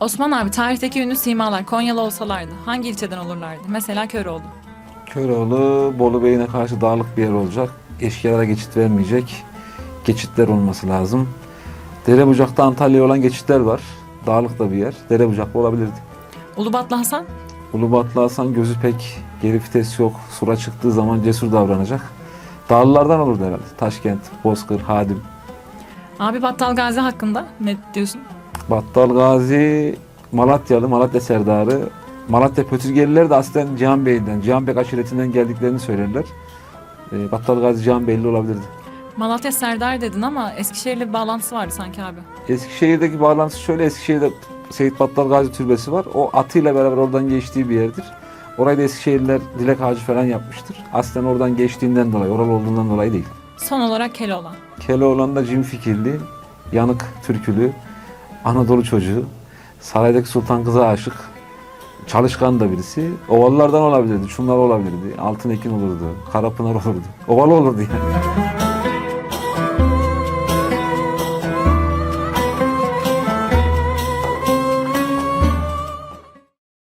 Osman abi tarihteki ünlü simalar Konyalı olsalardı hangi ilçeden olurlardı? Mesela Köroğlu. Köroğlu Bolu Bey'ine karşı dağlık bir yer olacak. Eşkıyalara geçit vermeyecek. Geçitler olması lazım. Derebucak'ta Antalya'ya olan geçitler var. Dağlık da bir yer. Derebucak'ta olabilirdi. Ulubatlı Hasan? Ulubatlı Hasan gözü pek geri vites yok. Sura çıktığı zaman cesur davranacak. Dağlılardan olurdu herhalde. Taşkent, Bozkır, Hadim. Abi Battal Gazi hakkında ne diyorsun? Battal Gazi Malatyalı, Malatya Serdarı. Malatya Pötürgeliler de aslen Cihan Bey'den, Cihan Bey aşiretinden geldiklerini söylerler. Ee, Battal Gazi Cihan Beyli olabilirdi. Malatya Serdar dedin ama Eskişehir'le bir bağlantısı vardı sanki abi. Eskişehir'deki bağlantısı şöyle, Eskişehir'de Seyit Battal Gazi Türbesi var. O atıyla beraber oradan geçtiği bir yerdir. Orayı da Eskişehirliler dilek ağacı falan yapmıştır. Aslen oradan geçtiğinden dolayı, oral olduğundan dolayı değil. Son olarak Keloğlan. Keloğlan da cin fikirli, yanık türkülü, Anadolu çocuğu, saraydaki sultan kıza aşık, çalışkan da birisi. Ovalılardan olabilirdi, şunlar olabilirdi, altın ekin olurdu, Karapınar olurdu. Ovalı olurdu yani.